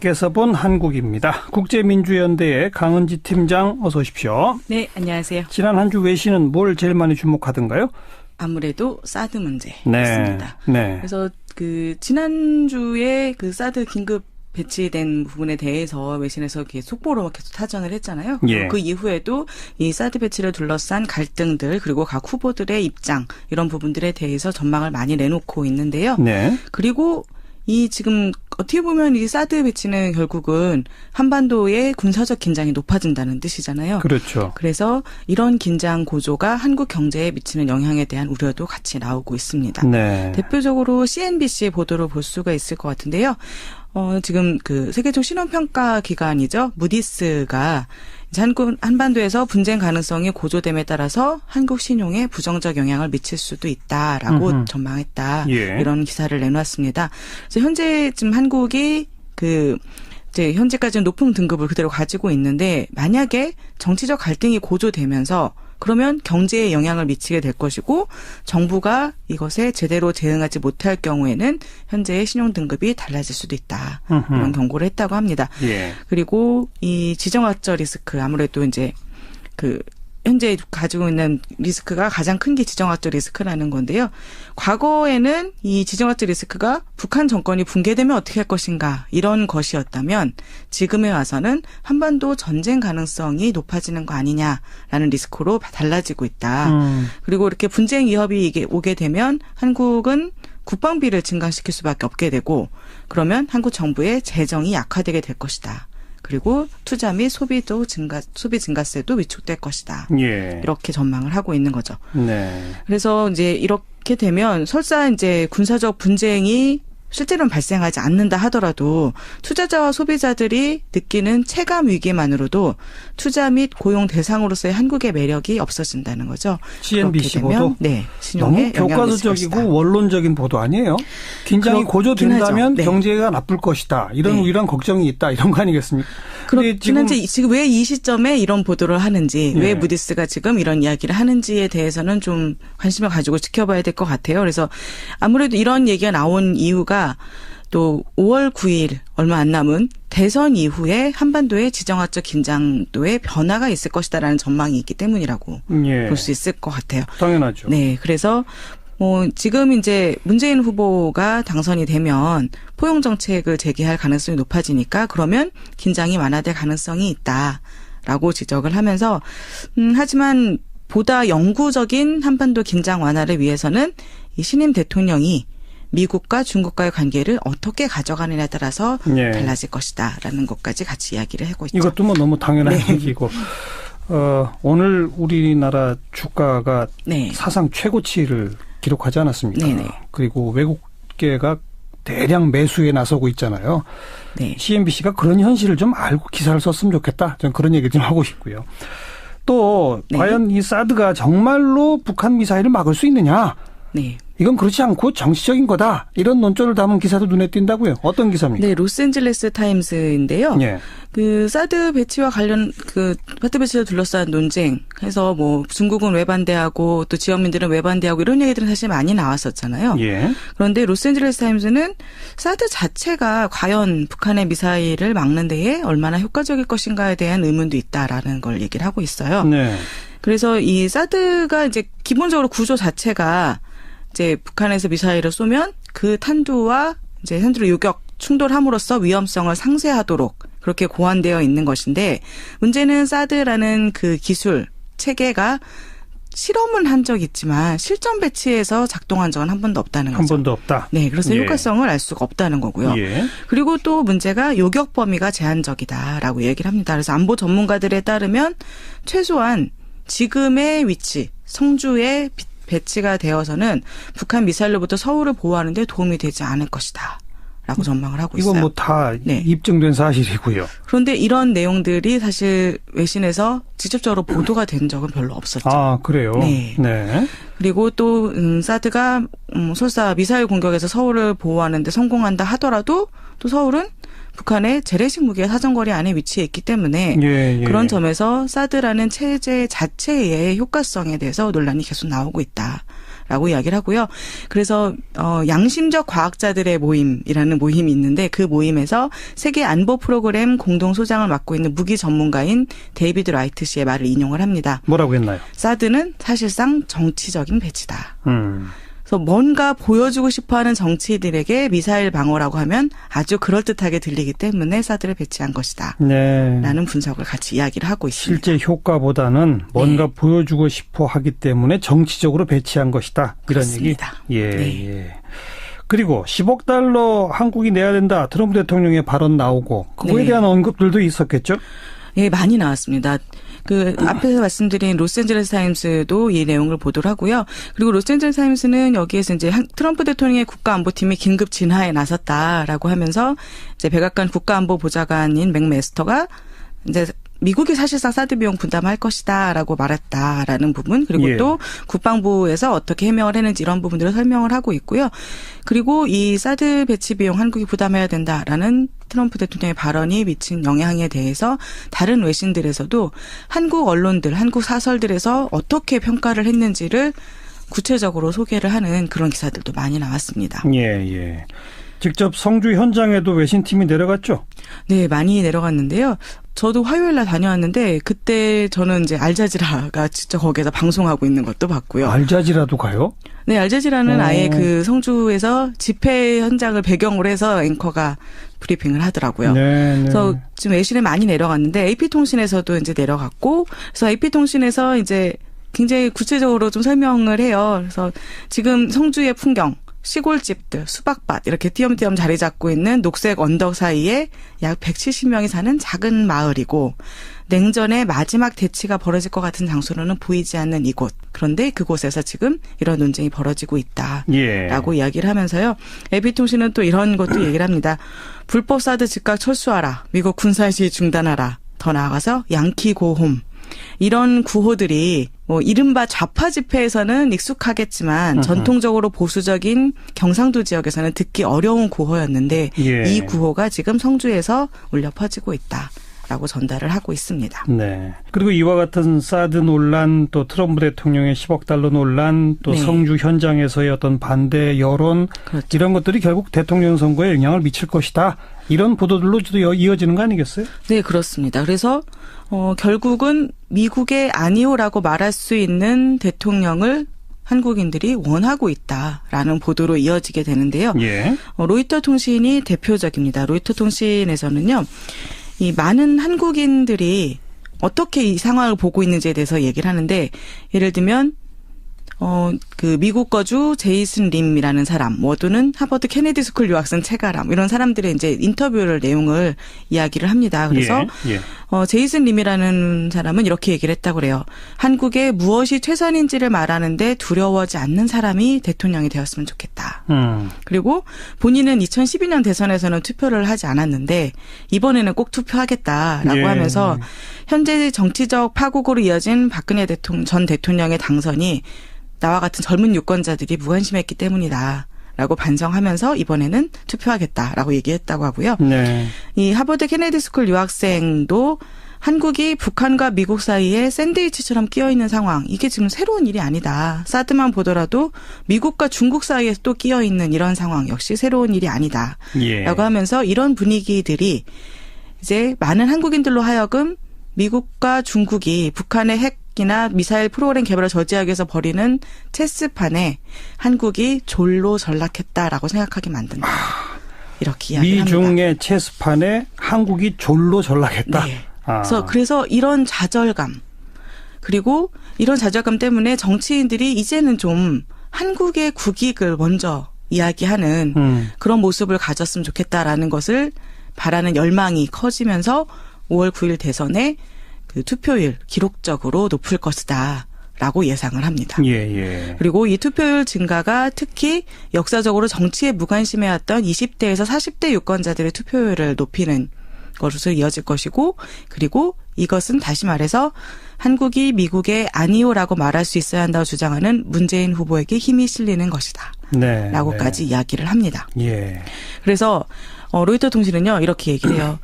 께서 본 한국입니다. 국제민주연대의 강은지 팀장 어서 오십시오. 네, 안녕하세요. 지난 한 주 외신은 뭘 제일 많이 주목하던가요? 아무래도 사드 문제였습니다. 네. 네. 그래서 그 지난주에 그 사드 긴급 배치된 부분에 대해서 외신에서 속보로 계속 타전을 했잖아요. 예. 그 이후에도 이 사드 배치를 둘러싼 갈등들 그리고 각 후보들의 입장 이런 부분들에 대해서 전망을 많이 내놓고 있는데요. 네. 그리고 이 지금 어떻게 보면 이 사드 배치는 결국은 한반도의 군사적 긴장이 높아진다는 뜻이잖아요. 그렇죠. 그래서 이런 긴장 고조가 한국 경제에 미치는 영향에 대한 우려도 같이 나오고 있습니다. 네. 대표적으로 CNBC 보도를 볼 수가 있을 것 같은데요. 어, 지금 그 세계적 신용평가 기관이죠. 무디스가 한국, 한반도에서 분쟁 가능성이 고조됨에 따라서 한국 신용에 부정적 영향을 미칠 수도 있다라고 음흠. 전망했다. 예. 이런 기사를 내놓았습니다. 그래서 현재 지금 한국이 그 이제 현재까지는 높은 등급을 그대로 가지고 있는데 만약에 정치적 갈등이 고조되면서 그러면 경제에 영향을 미치게 될 것이고 정부가 이것에 제대로 대응하지 못할 경우에는 현재의 신용 등급이 달라질 수도 있다. 음흠. 이런 경고를 했다고 합니다. 예. 그리고 이 지정학적 리스크 아무래도 이제 그 현재 가지고 있는 리스크가 가장 큰 게 지정학적 리스크라는 건데요. 과거에는 이 지정학적 리스크가 북한 정권이 붕괴되면 어떻게 할 것인가 이런 것이었다면 지금에 와서는 한반도 전쟁 가능성이 높아지는 거 아니냐라는 리스크로 달라지고 있다. 음. 그리고 이렇게 분쟁 위협이 이게 오게 되면 한국은 국방비를 증강시킬 수밖에 없게 되고 그러면 한국 정부의 재정이 약화되게 될 것이다. 그리고 투자 및 소비도 증가 소비 증가세도 위축될 것이다. 예. 이렇게 전망을 하고 있는 거죠. 네. 그래서 이제 이렇게 되면 설사 이제 군사적 분쟁이 실제로는 발생하지 않는다 하더라도 투자자와 소비자들이 느끼는 체감 위기만으로도 투자 및 고용 대상으로서의 한국의 매력이 없어진다는 거죠. CNBC 보도 네, 너무 신용에 것이다. 교과서적이고 원론적인 보도 아니에요? 긴장이 고조된다면. 네. 경제가 나쁠 것이다. 이런 네. 우리랑 걱정이 있다. 이런 거 아니겠습니까? 그렇긴 한데 지금 왜 이 시점에 이런 보도를 하는지 예. 왜 무디스가 지금 이런 이야기를 하는지에 대해서는 좀 관심을 가지고 지켜봐야 될 것 같아요. 그래서 아무래도 이런 얘기가 나온 이유가 또 5월 9일 얼마 안 남은 대선 이후에 한반도의 지정학적 긴장도에 변화가 있을 것이다라는 전망이 있기 때문이라고 예. 볼수 있을 것 같아요. 당연하죠. 네, 그래서 뭐 지금 이제 문재인 후보가 당선이 되면 포용 정책을 제기할 가능성이 높아지니까 그러면 긴장이 완화될 가능성이 있다라고 지적을 하면서 음 하지만 보다 영구적인 한반도 긴장 완화를 위해서는 이 신임 대통령이 미국과 중국과의 관계를 어떻게 가져가느냐에 따라서 예. 달라질 것이다라는 것까지 같이 이야기를 하고 있죠. 이것도 뭐 너무 당연한 네. 얘기고. 어, 오늘 우리나라 주가가 네. 사상 최고치를 기록하지 않았습니까? 네네. 그리고 외국계가 대량 매수에 나서고 있잖아요. 네. CNBC가 그런 현실을 좀 알고 기사를 썼으면 좋겠다. 저는 그런 얘기 좀 하고 싶고요. 또 네. 과연 이 사드가 정말로 북한 미사일을 막을 수 있느냐? 네. 이건 그렇지 않고 정치적인 거다. 이런 논조를 담은 기사도 눈에 띈다고요. 어떤 기사입니까? 네, 로스앤젤레스 타임스인데요. 예. 그 사드 배치와 관련 그 사드 배치를 둘러싼 논쟁 해서 뭐 중국은 왜 반대하고 또 지역민들은 왜 반대하고 이런 얘기들은 사실 많이 나왔었잖아요. 예. 그런데 로스앤젤레스 타임스는 사드 자체가 과연 북한의 미사일을 막는 데에 얼마나 효과적일 것인가에 대한 의문도 있다라는 걸 얘기를 하고 있어요. 네. 그래서 이 사드가 이제 기본적으로 구조 자체가 이제 북한에서 미사일을 쏘면 그 탄두와 이제 탄두를 요격 충돌함으로써 위험성을 상쇄하도록 그렇게 고안되어 있는 것인데 문제는 사드라는 그 기술 체계가 실험은 한 적 있지만 실전 배치에서 작동한 적은 한 번도 없다는 한 거죠. 번도 없다. 네, 그래서 예. 효과성을 알 수가 없다는 거고요. 예. 그리고 또 문제가 요격 범위가 제한적이다라고 얘기를 합니다. 그래서 안보 전문가들에 따르면 최소한 지금의 위치, 성주에 비- 배치가 되어서는 북한 미사일로부터 서울을 보호하는 데 도움이 되지 않을 것이다. 라고 전망을 하고 있어요. 이건 뭐 다 네. 입증된 사실이고요. 그런데 이런 내용들이 사실 외신에서 직접적으로 보도가 된 적은 별로 없었죠. 아, 그래요? 네. 네. 그리고 또 음, 사드가 음, 설사 미사일 공격에서 서울을 보호하는데 성공한다 하더라도 또 서울은 북한의 재래식 무기의 사정거리 안에 위치해 있기 때문에 예, 예. 그런 점에서 사드라는 체제 자체의 효과성에 대해서 논란이 계속 나오고 있다. 라고 이야기를 하고요. 그래서 어 양심적 과학자들의 모임이라는 모임이 있는데 그 모임에서 세계 안보 프로그램 공동 소장을 맡고 있는 무기 전문가인 데이비드 라이트 씨의 말을 인용을 합니다. 뭐라고 했나요? 사드는 사실상 정치적인 배치다. 음. 그래서 뭔가 보여주고 싶어하는 정치인들에게 미사일 방어라고 하면 아주 그럴듯하게 들리기 때문에 사드를 배치한 것이다. 네. 라는 분석을 같이 이야기를 하고 있습니다. 실제 효과보다는 뭔가 네. 보여주고 싶어 하기 때문에 정치적으로 배치한 것이다. 이런 그렇습니다. 얘기. 예, 네. 예. 그리고 10억 달러 한국이 내야 된다. 트럼프 대통령의 발언 나오고 그거에 네. 대한 언급들도 있었겠죠? 예, 많이 나왔습니다. 그 앞에서 말씀드린 로스앤젤레스 타임스도 이 내용을 보도를 하고요. 그리고 로스앤젤레스 타임스는 여기에서 이제 한- 트럼프 대통령의 국가안보팀이 긴급 진화에 나섰다라고 하면서 이제 백악관 국가안보보좌관인 맥메스터가 이제 미국이 사실상 사드 비용 분담할 것이다라고 말했다라는 부분 그리고 예. 또 국방부에서 어떻게 해명을 했는지 이런 부분들을 설명을 하고 있고요. 그리고 이 사드 배치 비용 한국이 부담해야 된다라는 트럼프 대통령의 발언이 미친 영향에 대해서 다른 외신들에서도 한국 언론들, 한국 사설들에서 어떻게 평가를 했는지를 구체적으로 소개를 하는 그런 기사들도 많이 나왔습니다. 예, 예. 직접 성주 현장에도 외신팀이 내려갔죠? 네, 많이 내려갔는데요. 저도 화요일 날 다녀왔는데 그때 저는 이제 알자지라가 진짜 거기에서 방송하고 있는 것도 봤고요. 알자지라도 가요? 네, 알자지라는 어. 아예 그 성주에서 집회 현장을 배경으로 해서 앵커가 브리핑을 하더라고요. 네, 네. 그래서 지금 외신에 많이 내려갔는데 AP통신에서도 이제 내려갔고 그래서 AP통신에서 이제 굉장히 구체적으로 좀 설명을 해요. 그래서 지금 성주의 풍경 시골집들, 수박밭 이렇게 띄엄띄엄 자리 잡고 있는 녹색 언덕 사이에 약 170명이 사는 작은 마을이고 냉전의 마지막 대치가 벌어질 것 같은 장소로는 보이지 않는 이곳. 그런데 그곳에서 지금 이런 논쟁이 벌어지고 있다. 예. 라고 이야기를 하면서요. 에비통신은 또 이런 것도 얘기를 합니다. 불법 사드 즉각 철수하라. 미국 군사 시위 중단하라. 더 나아가서 양키 고홈. 이런 구호들이 뭐 이른바 좌파 집회에서는 익숙하겠지만 전통적으로 보수적인 경상도 지역에서는 듣기 어려운 구호였는데 예. 이 구호가 지금 성주에서 울려 퍼지고 있다. 라고 전달을 하고 있습니다. 네. 그리고 이와 같은 사드 논란, 또 트럼프 대통령의 10억 달러 논란, 또 네. 성주 현장에서의 어떤 반대 여론, 그렇죠. 이런 것들이 결국 대통령 선거에 영향을 미칠 것이다. 이런 보도들로도 이어- 이어지는 거 아니겠어요? 네, 그렇습니다. 그래서 어 결국은 미국의 아니오라고 말할 수 있는 대통령을 한국인들이 원하고 있다라는 보도로 이어지게 되는데요. 예. 어, 로이터 통신이 대표적입니다. 로이터 통신에서는요, 이 많은 한국인들이 어떻게 이 상황을 보고 있는지에 대해서 얘기를 하는데, 예를 들면, 어, 그 미국 거주 제이슨 림이라는 사람, 뭐 또는 하버드 케네디 스쿨 유학생 체가람, 이런 사람들의 이제 인터뷰를 내용을 이야기를 합니다. 그래서 예. 예. 어, 제이슨 림이라는 사람은 이렇게 얘기를 했다고 그래요. 한국에 무엇이 최선인지를 말하는데 두려워하지 않는 사람이 대통령이 되었으면 좋겠다. 음. 그리고 본인은 2012년 대선에서는 투표를 하지 않았는데 이번에는 꼭 투표하겠다라고 예. 하면서 현재 정치적 파국으로 이어진 박근혜 대통령 전 대통령의 당선이 나와 같은 젊은 유권자들이 무관심했기 때문이다. 라고 반성하면서 이번에는 투표하겠다라고 얘기했다고 하고요. 네. 이 하버드 케네디 스쿨 유학생도 한국이 북한과 미국 사이에 샌드위치처럼 끼어 있는 상황. 이게 지금 새로운 일이 아니다. 사드만 보더라도 미국과 중국 사이에 또 끼어 있는 이런 상황 역시 새로운 일이 아니다. 예. 라고 하면서 이런 분위기들이 이제 많은 한국인들로 하여금 미국과 중국이 북한의 핵 이나 미사일 프로그램 개발을 저지하기 위해서 벌이는 체스판에 한국이 졸로 전락했다라고 생각하게 만든다. 이렇게 이야기합니다. 미중의 체스판에 한국이 졸로 전락했다. 네. 아. 그래서 그래서 이런 좌절감 그리고 이런 좌절감 때문에 정치인들이 이제는 좀 한국의 국익을 먼저 이야기하는 음. 그런 모습을 가졌으면 좋겠다라는 것을 바라는 열망이 커지면서 5월 9일 대선에 그 투표율 기록적으로 높을 것이다. 라고 예상을 합니다. 예, 예. 그리고 이 투표율 증가가 특히 역사적으로 정치에 무관심해왔던 20대에서 40대 유권자들의 투표율을 높이는 것으로 이어질 것이고 그리고 이것은 다시 말해서 한국이 미국의 아니오라고 말할 수 있어야 한다고 주장하는 문재인 후보에게 힘이 실리는 것이다. 네. 라고까지 이야기를 합니다. 네. 예. 그래서 어, 로이터 통신은요 이렇게 얘기를 해요.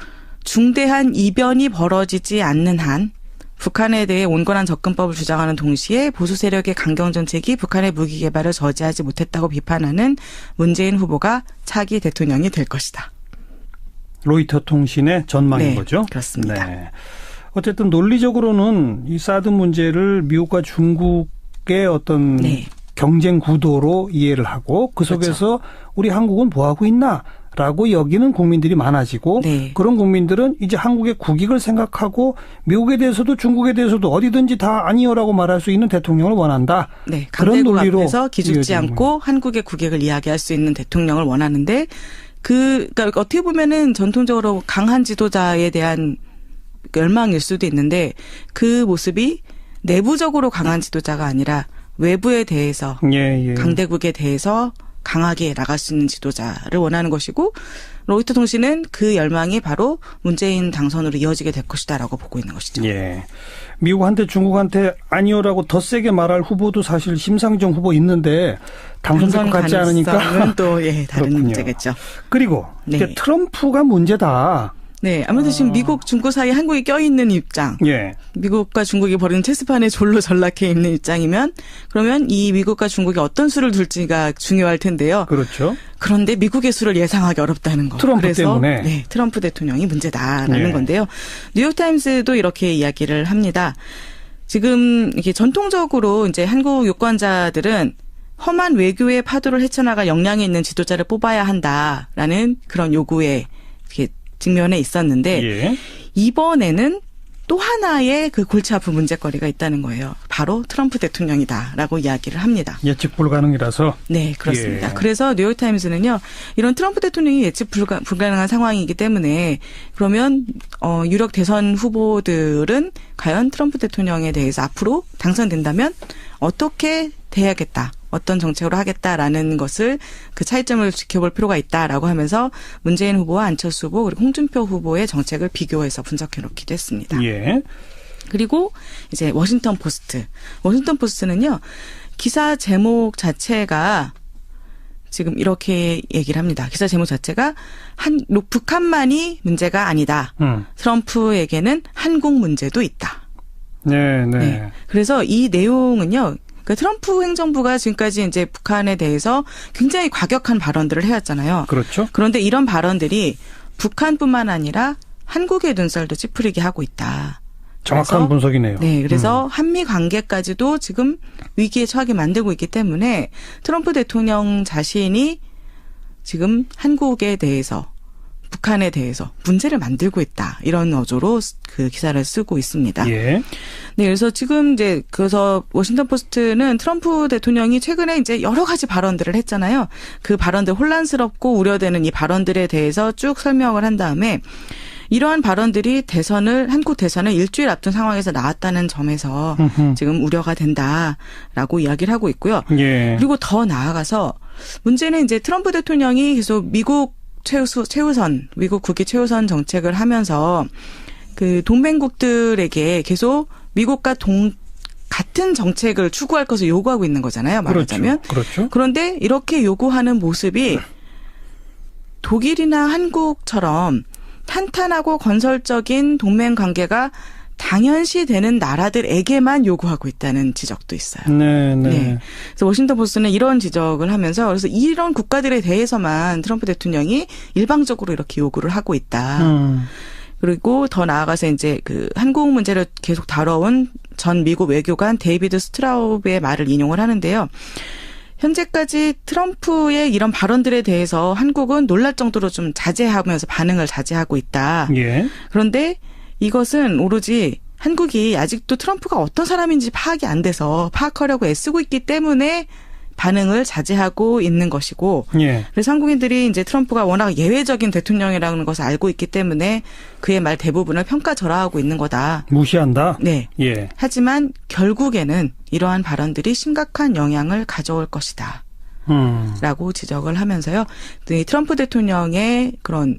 중대한 이변이 벌어지지 않는 한 북한에 대해 온건한 접근법을 주장하는 동시에 보수 세력의 강경 정책이 북한의 무기 개발을 저지하지 못했다고 비판하는 문재인 후보가 차기 대통령이 될 것이다. 로이터 통신의 전망인 네, 거죠. 그렇습니다. 네. 어쨌든 논리적으로는 이 사드 문제를 미국과 중국의 어떤 네. 경쟁 구도로 이해를 하고 그 속에서 우리 한국은 뭐 하고 있나? 라고 여기는 국민들이 많아지고 네. 그런 국민들은 이제 한국의 국익을 생각하고 미국에 대해서도 중국에 대해서도 어디든지 다 아니요라고 말할 수 있는 대통령을 원한다. 네, 그런 강대국 논리로 앞에서 기죽지 않고 한국의 국익을 이야기할 수 있는 대통령을 원하는데 그 그러니까 어떻게 보면은 전통적으로 강한 지도자에 대한 열망일 수도 있는데 그 모습이 내부적으로 강한 지도자가 아니라 외부에 대해서 예, 예. 강대국에 대해서 강하게 나갈 수 있는 지도자를 원하는 것이고 로이터 통신은 그 열망이 바로 문재인 당선으로 이어지게 될 것이다라고 보고 있는 것이죠. 예. 미국한테 중국한테 아니요라고 더 세게 말할 후보도 사실 심상정 후보 있는데 당선될 것 같지 않으니까. 또 예, 다른 그렇군요. 문제겠죠. 그리고 네. 트럼프가 문제다. 네, 아무래도 지금 미국, 중국 사이에 한국이 껴있는 입장, 예. 미국과 중국이 벌이는 체스판에 졸로 전락해 있는 입장이면, 그러면 이 미국과 중국이 어떤 수를 둘지가 중요할 텐데요. 그렇죠. 그런데 미국의 수를 예상하기 어렵다는 거. 트럼프 그래서 때문에. 네, 트럼프 대통령이 문제다라는 예. 건데요. 뉴욕타임스도 이렇게 이야기를 합니다. 지금 이게 전통적으로 이제 한국 유권자들은 험한 외교의 파도를 헤쳐나갈 역량이 있는 지도자를 뽑아야 한다라는 그런 요구에 이렇게 직면해 있었는데 예. 이번에는 또 하나의 그 골치 아픈 문제거리가 있다는 거예요. 바로 트럼프 대통령이다라고 이야기를 합니다. 예측 불가능이라서. 네, 그렇습니다. 예. 그래서 뉴욕타임스는요, 이런 트럼프 대통령이 예측 불가, 불가능한 상황이기 때문에, 그러면, 어, 유력 대선 후보들은 과연 트럼프 대통령에 대해서 앞으로 당선된다면 어떻게 대해야겠다. 어떤 정책으로 하겠다라는 것을 그 차이점을 지켜볼 필요가 있다라고 하면서 문재인 후보와 안철수 후보 그리고 홍준표 후보의 정책을 비교해서 분석해 놓기도 했습니다. 예. 그리고 이제 워싱턴 포스트. 워싱턴 포스트는요, 기사 제목 자체가 지금 이렇게 얘기를 합니다. 기사 제목 자체가 한, 북한만이 문제가 아니다. 음. 트럼프에게는 한국 문제도 있다. 네, 네. 네. 그래서 이 내용은요, 그 트럼프 행정부가 지금까지 이제 북한에 대해서 굉장히 과격한 발언들을 해왔잖아요. 그렇죠. 그런데 이런 발언들이 북한뿐만 아니라 한국의 눈살도 찌푸리게 하고 있다. 정확한 분석이네요. 네, 그래서 음. 한미 관계까지도 지금 위기에 처하게 만들고 있기 때문에 트럼프 대통령 자신이 지금 한국에 대해서 북한에 대해서 문제를 만들고 있다 이런 어조로 그 기사를 쓰고 있습니다. 예. 네, 그래서 지금 이제 그래서 워싱턴 포스트는 트럼프 대통령이 최근에 이제 여러 가지 발언들을 했잖아요. 그 발언들 혼란스럽고 우려되는 이 발언들에 대해서 쭉 설명을 한 다음에 이러한 발언들이 대선을 한국 대선을 일주일 앞둔 상황에서 나왔다는 점에서. 지금 우려가 된다라고 이야기를 하고 있고요. 예. 그리고 더 나아가서 문제는 이제 트럼프 대통령이 계속 미국 최우수, 최우선, 미국 국기 최우선 정책을 하면서 그 동맹국들에게 계속 미국과 동, 같은 정책을 추구할 것을 요구하고 있는 거잖아요. 말하자면. 그렇죠. 그렇죠. 그런데 이렇게 요구하는 모습이 독일이나 한국처럼 탄탄하고 건설적인 동맹 관계가 당연시 되는 나라들에게만 요구하고 있다는 지적도 있어요. 네, 네. 네. 그래서 워싱턴 포스트는 이런 지적을 하면서 그래서 이런 국가들에 대해서만 트럼프 대통령이 일방적으로 이렇게 요구를 하고 있다. 음. 그리고 더 나아가서 이제 그 한국 문제를 계속 다뤄온 전 미국 외교관 데이비드 스트라우브의 말을 인용을 하는데요. 현재까지 트럼프의 이런 발언들에 대해서 한국은 놀랄 정도로 좀 자제하면서 반응을 자제하고 있다. 예. 그런데 이것은 오로지 한국이 아직도 트럼프가 어떤 사람인지 파악이 안 돼서 파악하려고 애쓰고 있기 때문에 반응을 자제하고 있는 것이고 예. 그래서 한국인들이 이제 트럼프가 워낙 예외적인 대통령이라는 것을 알고 있기 때문에 그의 말 대부분을 평가절하하고 있는 거다. 무시한다. 네. 예. 하지만 결국에는 이러한 발언들이 심각한 영향을 가져올 것이다. 음. 라고 지적을 하면서요. 이 트럼프 대통령의 그런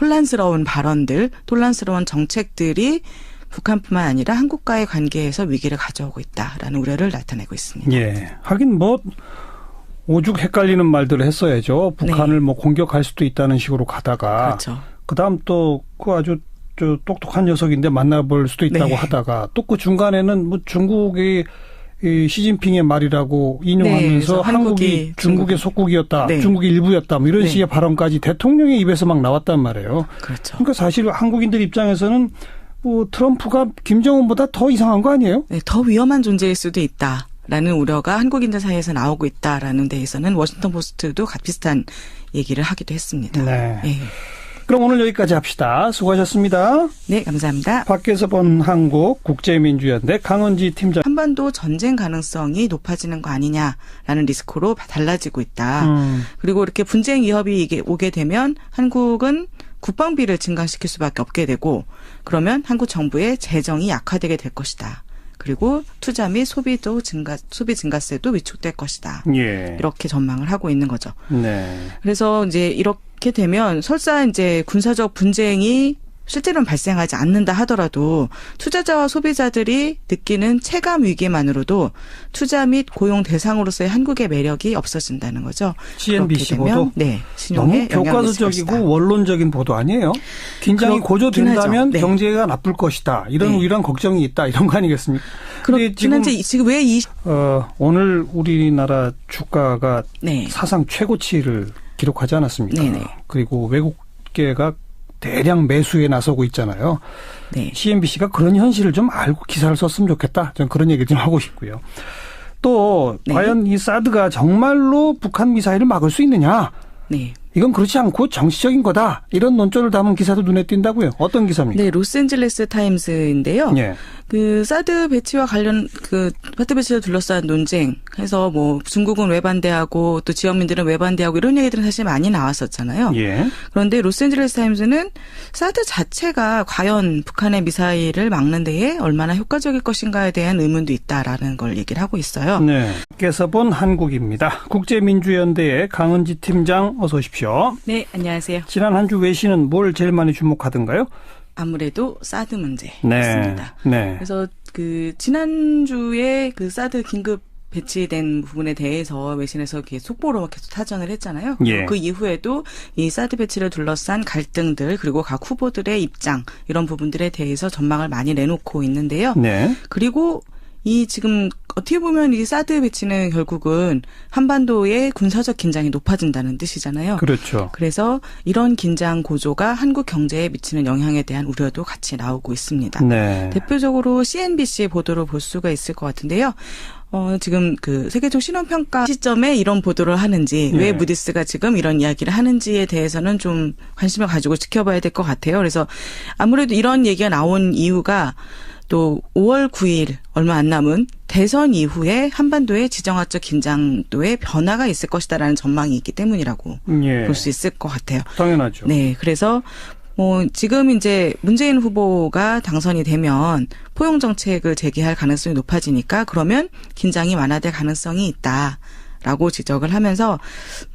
혼란스러운 발언들, 혼란스러운 정책들이 북한뿐만 아니라 한국과의 관계에서 위기를 가져오고 있다라는 우려를 나타내고 있습니다. 예. 하긴 뭐 오죽 헷갈리는 말들을 했어야죠. 북한을 뭐 공격할 수도 있다는 식으로 가다가 네. 그렇죠. 그다음 또 그 아주 저 똑똑한 녀석인데 만나볼 수도 있다고 네. 하다가 또 그 중간에는 뭐 중국이 이 시진핑의 말이라고 네, 인용하면서 그래서 한국이 한국이 중국의 중국- 속국이었다, 네. 중국의 일부였다, 뭐 이런 네. 식의 발언까지 대통령의 입에서 막 나왔단 말이에요. 그렇죠. 그러니까 사실 한국인들 입장에서는 뭐 트럼프가 김정은보다 더 이상한 거 아니에요? 네, 더 위험한 존재일 수도 있다. 라는 우려가 한국인들 사이에서 나오고 있다라는 데에서는 워싱턴 포스트도 비슷한 얘기를 하기도 했습니다. 네. 예. 그럼 오늘 여기까지 합시다. 수고하셨습니다. 네, 감사합니다. 밖에서 본 한국 국제민주연대 강은지 팀장. 한반도 전쟁 가능성이 높아지는 거 아니냐라는 리스크로 달라지고 있다. 음, 그리고 이렇게 분쟁 위협이 이게 오게 되면 한국은 국방비를 증강시킬 수밖에 없게 되고 그러면 한국 정부의 재정이 약화되게 될 것이다. 그리고 투자 및 소비도 증가 소비 증가세도 위축될 것이다. 예. 이렇게 전망을 하고 있는 거죠. 네. 그래서 이제 이렇게 되면 설사 이제 군사적 분쟁이 실제로는 발생하지 않는다 하더라도 투자자와 소비자들이 느끼는 체감 위기만으로도 투자 및 고용 대상으로서의 한국의 매력이 없어진다는 거죠. CNBC 보도 네, 신용에 너무 교과서적이고. 원론적인 보도 아니에요? 긴장이 고조된다면. 네. 경제가 나쁠 것이다. 이런 네. 이런 걱정이 있다. 이런 거 아니겠습니까? 그렇긴 지금 지금 왜 이 어, 오늘 우리나라 주가가 네. 사상 최고치를 기록하지 않았습니까? 네네. 그리고 외국계가 대량 매수에 나서고 있잖아요. 네. CNBC가 그런 현실을 좀 알고 기사를 썼으면 좋겠다. 저는 그런 얘기 좀 하고 싶고요. 또 네. 과연 이 사드가 정말로 북한 미사일을 막을 수 있느냐? 네. 이건 그렇지 않고 정치적인 거다. 이런 논조를 담은 기사도 눈에 띈다고요. 어떤 기사입니까? 네, 로스앤젤레스 타임스인데요. 예. 그 사드 배치와 관련 그 사드 배치를 둘러싼 논쟁 해서 뭐 중국은 왜 반대하고 또 지역민들은 왜 반대하고 이런 얘기들은 사실 많이 나왔었잖아요. 예. 그런데 로스앤젤레스 타임스는 사드 자체가 과연 북한의 미사일을 막는 데에 얼마나 효과적일 것인가에 대한 의문도 있다라는 걸 얘기를 하고 있어요. 네. 께서 본 한국입니다. 국제민주연대의 강은지 팀장 어서 오십시오. 네, 안녕하세요. 지난 한 주 외신은 뭘 제일 많이 주목하던가요? 아무래도 사드 문제였습니다. 네. 네. 그래서 그 지난주에 그 사드 긴급 배치된 부분에 대해서 외신에서 이렇게 속보로 계속 타전을 했잖아요. 예. 그 이후에도 이 사드 배치를 둘러싼 갈등들 그리고 각 후보들의 입장 이런 부분들에 대해서 전망을 많이 내놓고 있는데요. 네. 그리고 이 지금 어떻게 보면 이 사드 배치는 결국은 한반도의 군사적 긴장이 높아진다는 뜻이잖아요. 그렇죠. 그래서 이런 긴장 고조가 한국 경제에 미치는 영향에 대한 우려도 같이 나오고 있습니다. 네. 대표적으로 CNBC 보도를 볼 수가 있을 것 같은데요. 어, 지금 그 세계적 신원평가 시점에 이런 보도를 하는지, 예. 왜 무디스가 지금 이런 이야기를 하는지에 대해서는 좀 관심을 가지고 지켜봐야 될 것 같아요. 그래서 아무래도 이런 얘기가 나온 이유가 또 5월 9일 얼마 안 남은 대선 이후에 한반도의 지정학적 긴장도에 변화가 있을 것이다라는 전망이 있기 때문이라고 예. 볼수 있을 것 같아요. 당연하죠. 네, 그래서 뭐 지금 이제 문재인 후보가 당선이 되면 포용 정책을 제기할 가능성이 높아지니까 그러면 긴장이 완화될 가능성이 있다라고 지적을 하면서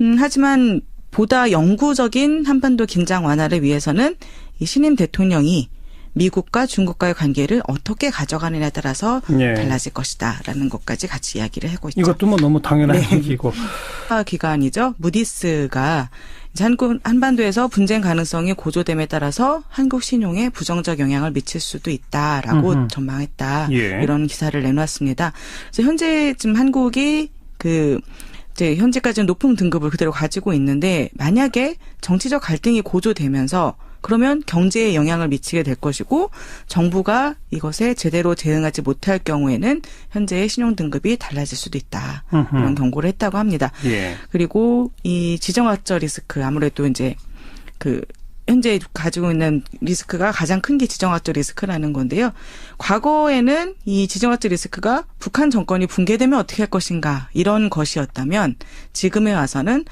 음 하지만 보다 영구적인 한반도 긴장 완화를 위해서는 이 신임 대통령이 미국과 중국과의 관계를 어떻게 가져가느냐에 따라서 예. 달라질 것이다라는 것까지 같이 이야기를 하고 있죠. 이것도 뭐 너무 당연한 네. 얘기고. 아, 기관이죠. 무디스가 한국 한반도에서 분쟁 가능성이 고조됨에 따라서 한국 신용에 부정적 영향을 미칠 수도 있다라고 음흠. 전망했다. 예. 이런 기사를 내놓았습니다. 그래서 현재 지금 한국이 그 이제 현재까지는 높은 등급을 그대로 가지고 있는데 만약에 정치적 갈등이 고조되면서 그러면 경제에 영향을 미치게 될 것이고 정부가 이것에 제대로 대응하지 못할 경우에는 현재의 신용 등급이 달라질 수도 있다. 음흠. 이런 경고를 했다고 합니다. 예. 그리고 이 지정학적 리스크 아무래도 이제 그 현재 가지고 있는 리스크가 가장 큰 게 지정학적 리스크라는 건데요. 과거에는 이 지정학적 리스크가 북한 정권이 붕괴되면 어떻게 할 것인가 이런 것이었다면 지금에 와서는